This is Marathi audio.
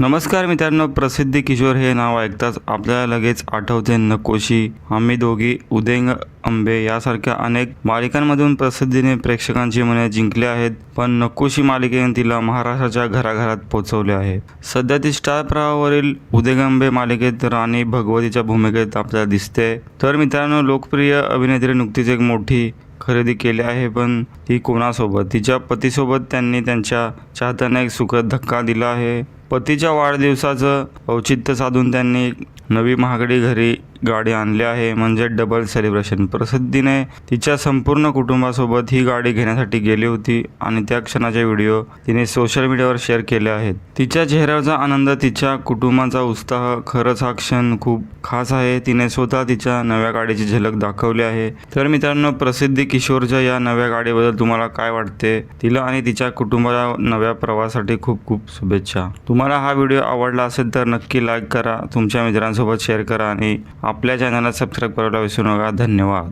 नमस्कार मित्रांनो प्रसिद्धी किशोर हे नाव ऐकताच आपल्याला लगेच आठवते नकोशी. आम्ही दोघी उदेंग आंबे यासारख्या अनेक मालिकांमधून प्रसिद्धीने प्रेक्षकांची मने जिंकले आहेत. पण नकोशी मालिकेने तिला महाराष्ट्राच्या घराघरात पोहोचवले आहे. सध्या ती स्टार प्रवाहावरील उदयगंबे मालिकेत राणी भगवतीच्या भूमिकेत आपल्याला दिसते. तर मित्रांनो लोकप्रिय अभिनेत्री नुकतीच एक मोठी खरेदी केली आहे पण ती कोणासोबत? तिच्या पतीसोबत त्यांनी त्यांच्या चाहत्यांना एक सुखद धक्का दिला आहे. पतीच्या वाढदिवसाचं औचित्य साधून त्यांनी नवी महागडी घरी गाडी आणली आहे म्हणजे डबल सेलिब्रेशन. प्रसिद्धीने तिच्या संपूर्ण कुटुंबासोबत ही गाडी घेण्यासाठी गेली होती आणि त्या क्षणाचे व्हिडिओ तिने सोशल मीडियावर शेअर केले आहेत. तिच्या चेहऱ्याचा आनंद तिच्या कुटुंबाचा उत्साह खरंच हा क्षण खूप खास आहे. तिने स्वतः तिच्या नव्या गाडीची झलक दाखवली आहे. तर मित्रांनो प्रसिद्धी किशोरच्या या नव्या गाडीबद्दल तुम्हाला काय वाटते? तिला आणि तिच्या कुटुंबाला नव्या प्रवासासाठी खूप खूप शुभेच्छा. तुम्हाला हा व्हिडिओ आवडला असेल तर नक्की लाईक करा तुमच्या मित्रांसोबत शेअर करा आणि आपल्या चॅनलला सबस्क्राईब करायला विसरू नका. धन्यवाद.